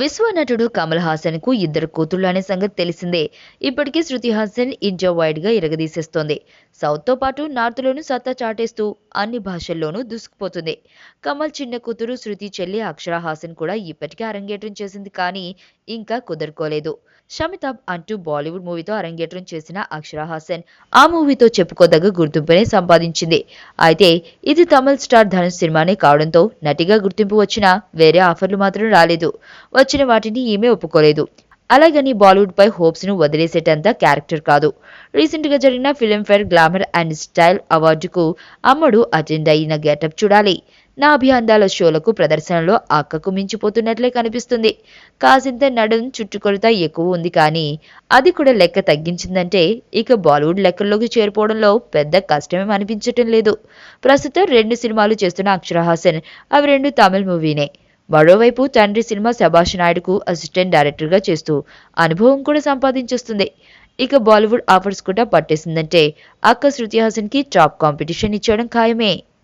విశ్వనటుడు కమల్ హాసన్కు ఇద్దరు కూతుళ్ళు అనే సంగతి తెలిసిందే. ఇప్పటికీ శృతి హాసన్ ఇంజా వైడ్గా ఇరగదీసేస్తోంది. సౌత్తో పాటు నార్త్ లోను సత్తా చాటేస్తూ అన్ని భాషల్లోనూ దూసుకుపోతుంది. కమల్ చిన్న కూతురు శృతి చెల్లి అక్షర హాసన్ కూడా ఇప్పటికే అరంగేట్రం చేసింది కానీ ఇంకా కుదరుకోలేదు. షమితాబ్ అంటూ బాలీవుడ్ మూవీతో అరంగేట్రం చేసిన అక్షర హాసన్ ఆ మూవీతో చెప్పుకోదగ్గ గుర్తింపునే సంపాదించింది. అయితే ఇది తమిళ స్టార్ ధనుష్ సినిమానే కావడంతో నటిగా గుర్తింపు వచ్చినా వేరే ఆఫర్లు మాత్రం రాలేదు. వచ్చిన వాటిని ఈమె ఒప్పుకోలేదు. అలాగని బాలీవుడ్ పై హోప్స్ను వదిలేసేటంత క్యారెక్టర్ కాదు. రీసెంట్గా జరిగిన ఫిలింఫేర్ గ్లామర్ అండ్ స్టైల్ అవార్డుకు అమ్మడు అటెండ్ అయిన గెటప్ చూడాలి. నా అభియందాల షోలకు ప్రదర్శనలో అక్కకు మించిపోతున్నట్లే కనిపిస్తుంది. కాసింత నడుం చుట్టుకొలత ఎక్కువ ఉంది కానీ అది కూడా లెక్క తగ్గించిందంటే ఇక బాలీవుడ్ లెక్కల్లోకి చేరిపోవడంలో పెద్ద కష్టమేం అనిపించటం లేదు. ప్రస్తుతం రెండు సినిమాలు చేస్తున్న అక్షర హాసన్ అవి రెండు తమిళ్ మూవీనే. మరోవైపు తండ్రి సినిమా శభాష్ నాయుడుకు అసిస్టెంట్ డైరెక్టర్గా చేస్తూ అనుభవం కూడా సంపాదించేస్తుంది. ఇక బాలీవుడ్ ఆఫర్స్ కూడా పట్టేసిందంటే అక్క శృతి హాసన్కి టాప్ కాంపిటీషన్ ఇచ్చడం ఖాయమే.